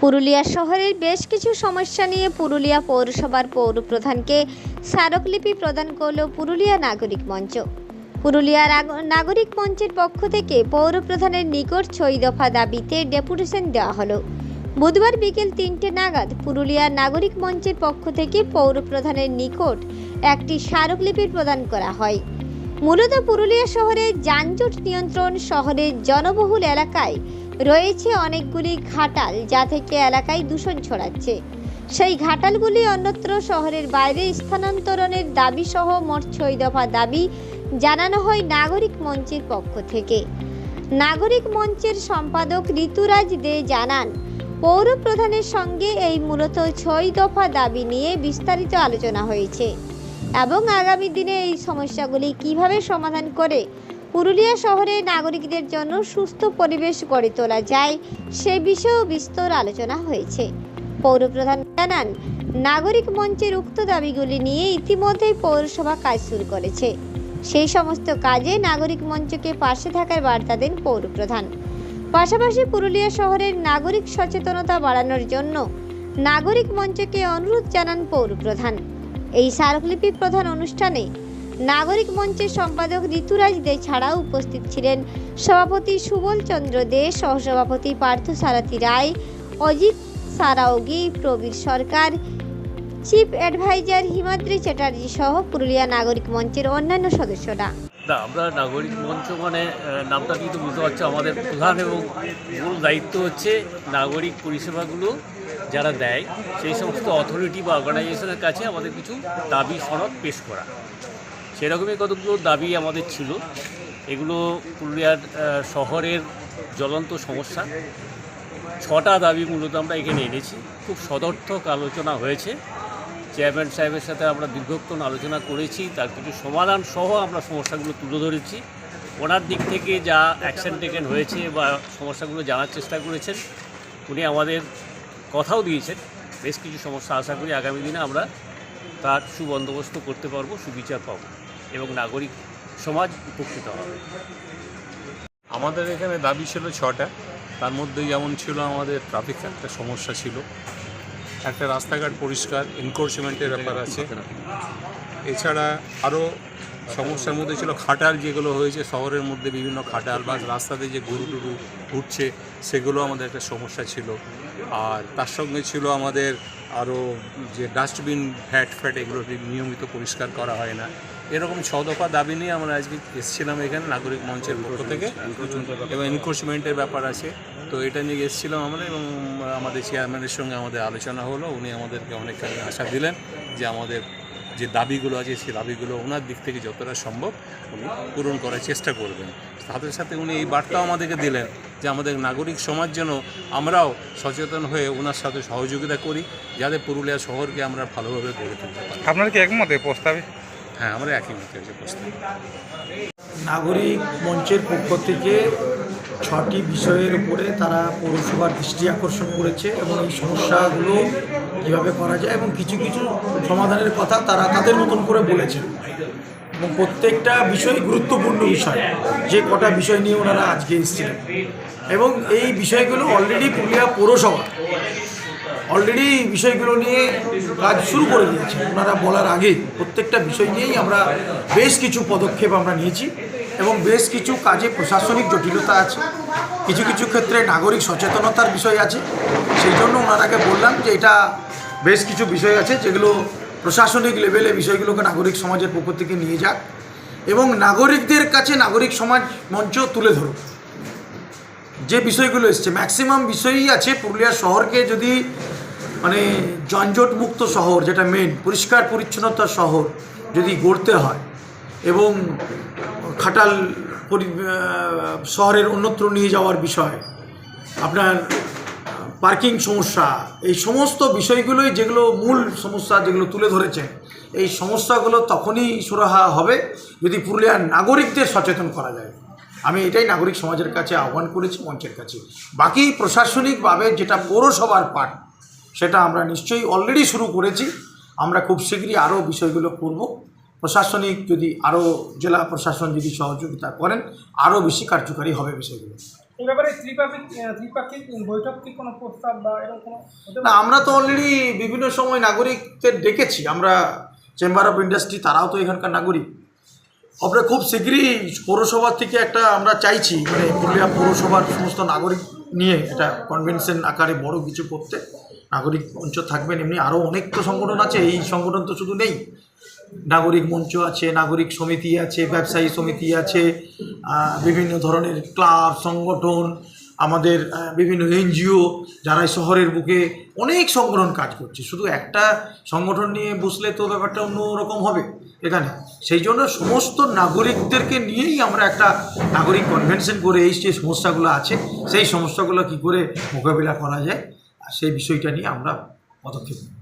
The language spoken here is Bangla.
পুরুলিয়া শহরের বেশ কিছু সমস্যা নিয়ে পুরুলিয়া পৌরসভার পৌরপ্রধানকে স্মারকলিপি প্রদান করল পুরুলিয়া নাগরিক মঞ্চ। পুরুলিয়া নাগরিক মঞ্চের পক্ষ থেকে পৌরপ্রধানের নিকট ছয় দফা দাবিতে ডেপুটেশন দেওয়া হলো। বুধবার বিকেল তিনটে নাগাদ পুরুলিয়া নাগরিক মঞ্চের পক্ষ থেকে পৌরপ্রধানের নিকট একটি স্মারকলিপি প্রদান করা হয়। মূলত পুরুলিয়া শহরে যানজট নিয়ন্ত্রণ শহরের জনবহুল এলাকায় রয়েছে অনেকগুলি ঘাটাল, যা থেকে এলাকায় দূষণ ছড়াচ্ছে। সেই ঘাটালগুলি অন্যত্র শহরের বাইরে স্থানান্তরণের দাবি সহ মোট ছয় দফা দাবি জানানো হয় নাগরিক মঞ্চের পক্ষ থেকে। নাগরিক মঞ্চের সম্পাদক ঋতুরাজ দে জানান, পৌর প্রধানের সঙ্গে এই মূলত ছয় দফা দাবি নিয়ে বিস্তারিত আলোচনা হয়েছে এবং আগামী দিনে এই সমস্যাগুলি কীভাবে সমাধান করে পুরুলিয়া শহরে নাগরিকদের জন্য সুস্থ পরিবেশ গড়ে তোলা যায়, সে বিষয়েও বিস্তর আলোচনা হয়েছে। পৌরপ্রধান জানান, নাগরিক মঞ্চের উক্ত দাবিগুলি নিয়ে ইতিমধ্যেই পৌরসভা কাজ শুরু করেছে। সেই সমস্ত কাজে নাগরিক মঞ্চকে পাশে থাকার বার্তা দেন পৌরপ্রধান। পাশাপাশি পুরুলিয়া শহরের নাগরিক সচেতনতা বাড়ানোর জন্য নাগরিক মঞ্চকে অনুরোধ জানান পৌরপ্রধান। এই স্মারকলিপি প্রধান অনুষ্ঠানে নাগরিক মঞ্চের সম্পাদক ঋতুরাজ দে ছাড়াও উপস্থিত ছিলেন সভাপতি সুবল চন্দ্র দে, সহসভাপতি পার্থ সারথী রায়, অজিত সারাওগি, প্রবীর সরকার, চিফ অ্যাডভাইজার হিমাদ্রি চ্যাটার্জি সহ পুরুলিয়া নাগরিক মঞ্চের অন্যান্য সদস্যরা। না, আমরা নাগরিক মঞ্চ মানে নামটা কিন্তু বুঝতে পারছি, আমাদের প্রধান এবং মূল দায়িত্ব হচ্ছে নাগরিক পরিষেবাগুলো যারা দেয়, সেই সমস্ত অথরিটি বা অর্গানাইজেশনের কাছে আমাদের কিছু দাবি, সনদ পেশ করা। সেরকমই কতগুলো দাবি আমাদের ছিল। এগুলো পুরুলিয়ার শহরের জ্বলন্ত সমস্যা। ছটা দাবি মূলত আমরা এখানে এনেছি। খুব সদর্থক আলোচনা হয়েছে। চেয়ারম্যান সাহেবের সাথে আমরা দীর্ঘক্ষণ আলোচনা করেছি। তার কিছু সমাধান সহ আমরা সমস্যাগুলো তুলে ধরেছি। ওনার দিক থেকে যা অ্যাকশন টেকেন হয়েছে বা সমস্যাগুলো জানার চেষ্টা করেছেন, উনি আমাদের কথাও দিয়েছেন। বেশ কিছু সমস্যা আশা করি আগামী দিনে আমরা তার সুবন্দোবস্ত করতে পারব, সুবিচার পাবো এবং নাগরিক সমাজ উপকৃত হবে। আমাদের এখানে দাবি ছিল ছটা। তার মধ্যে যেমন ছিল আমাদের ট্রাফিক একটা সমস্যা ছিল। একটা রাস্তাঘাট পরিষ্কার এনকোর্সমেন্টের ব্যাপার আছে। এছাড়া আরও সমস্যার মধ্যে ছিল খাটাল যেগুলো হয়েছে, শহরের মধ্যে বিভিন্ন খাটাল বা রাস্তাতে যে গরু টুরু উঠছে, সেগুলো আমাদের একটা সমস্যা ছিল। আর তার সঙ্গে ছিল আমাদের আরও যে ডাস্টবিন ফ্যাট ফ্যাট এগুলো নিয়মিত পরিষ্কার করা হয় না। এরকম ছ দফা দাবি নিয়ে আমরা আজকে এসেছিলাম এখানে নাগরিক মঞ্চের পক্ষ থেকে। এবং এনক্রোচমেন্টের ব্যাপার আছে। তো এটা নিয়ে এসেছিলাম আমরা এবং আমাদের চেয়ারম্যানের সঙ্গে আমাদের আলোচনা হলো। উনি আমাদেরকে অনেকখানি আশা দিলেন যে আমাদের যে দাবিগুলো আছে সেই দাবিগুলো ওনার দিক থেকে যতটা সম্ভব উনি পূরণ করার চেষ্টা করবেন। সাথে সাথে উনি এই বার্তাও আমাদেরকে দিলেন যে আমাদের নাগরিক সমাজ যেন আমরাও সচেতন হয়ে ওনার সাথে সহযোগিতা করি যাতে পুরুলিয়া শহরকে আমরা ভালোভাবে গড়ে তুলতে পারি। আপনার কি একমত এই প্রস্তাবে? হ্যাঁ আমরা একই মতে প্রস্তাব। নাগরিক মঞ্চের পক্ষ থেকে ছটি বিষয়ের উপরে তারা পৌরসভার দৃষ্টি আকর্ষণ করেছে এবং এই সমস্যাগুলো কীভাবে করা যায় এবং কিছু কিছু সমাধানের কথা তারা তাদের মতন করে বলেছেন। এবং প্রত্যেকটা বিষয় গুরুত্বপূর্ণ বিষয়, যে কটা বিষয় নিয়ে ওনারা আজকে এসেছিলেন। এবং এই বিষয়গুলো অলরেডি পুরুলিয়া পৌরসভা অলরেডি বিষয়গুলো নিয়ে কাজ শুরু করে দিয়েছে। ওনারা বলার আগে প্রত্যেকটা বিষয় নিয়েই আমরা বেশ কিছু পদক্ষেপ আমরা নিয়েছি। এবং বেশ কিছু কাজে প্রশাসনিক জটিলতা আছে। কিছু কিছু ক্ষেত্রে নাগরিক সচেতনতার বিষয় আছে। সেই জন্য ওনারাকে বললাম যে এটা বেশ কিছু বিষয় আছে যেগুলো প্রশাসনিক লেভেলে বিষয়গুলোকে নাগরিক সমাজের পক্ষ থেকে নিয়ে যাক এবং নাগরিকদের কাছে নাগরিক সমাজ মঞ্চ তুলে ধরুক। যে বিষয়গুলো এসছে ম্যাক্সিমাম বিষয়ই আছে পুরুলিয়া শহরকে যদি মানে যানজট মুক্ত শহর যেটা মেন পরিষ্কার পরিচ্ছন্নতার শহর যদি গড়তে হয় এবং খাটাল শহরের অন্যত্র নিয়ে যাওয়ার বিষয়, আপনার পার্কিং সমস্যা, এই সমস্ত বিষয়গুলোই যেগুলো মূল সমস্যা যেগুলো তুলে ধরেছে, এই সমস্যাগুলো তখনই সুরাহা হবে যদি পুরুলিয়ার নাগরিকদের সচেতন করা যায়। আমি এটাই নাগরিক সমাজের কাছে আহ্বান করেছি, মঞ্চের কাছে। বাকি প্রশাসনিকভাবে যেটা পৌরসভার পাঠ সেটা আমরা নিশ্চয়ই অলরেডি শুরু করেছি। আমরা খুব শীঘ্রই আরও বিষয়গুলো করব। প্রশাসনিক যদি আরও জেলা প্রশাসন যদি সহযোগিতা করেন আরও বেশি কার্যকারী হবে বিষয়গুলো। না আমরা তো অলরেডি বিভিন্ন সময় নাগরিকদের ডেকেছি। আমরা চেম্বার অফ ইন্ডাস্ট্রি তারাও তো এখানকার নাগরিক। আমরা খুব শীঘ্রই পৌরসভা থেকে একটা আমরা চাইছি মানে পুরুলিয়া পৌরসভার সমস্ত নাগরিক নিয়ে একটা কনভেনশন আকারে বড় কিছু করতে। নাগরিক মঞ্চ থাকবেন এমনি আরও অনেক তো সংগঠন আছে এই সংগঠন তো শুধু নেই। নাগরিক মঞ্চ আছে, নাগরিক সমিতি আছে, ব্যবসায়ী সমিতি আছে বিভিন্ন ধরনের ক্লাব, সংগঠন, আমাদের বিভিন্ন এনজিও যারা শহরের বুকে অনেক সংগঠন কাজ করছে শুধু একটা সংগঠন নিয়ে বসলে তো ব্যাপারটা অন্যরকম হবে এখানে সেই জন্য সমস্ত নাগরিকদেরকে নিয়েই আমরা একটা নাগরিক কনভেনশন করে এই যে সমস্যাগুলো আছে, সেই সমস্যাগুলো কী করে মোকাবিলা করা যায় সেই বিষয়টা নিয়ে আমরা পদক্ষেপ নেব।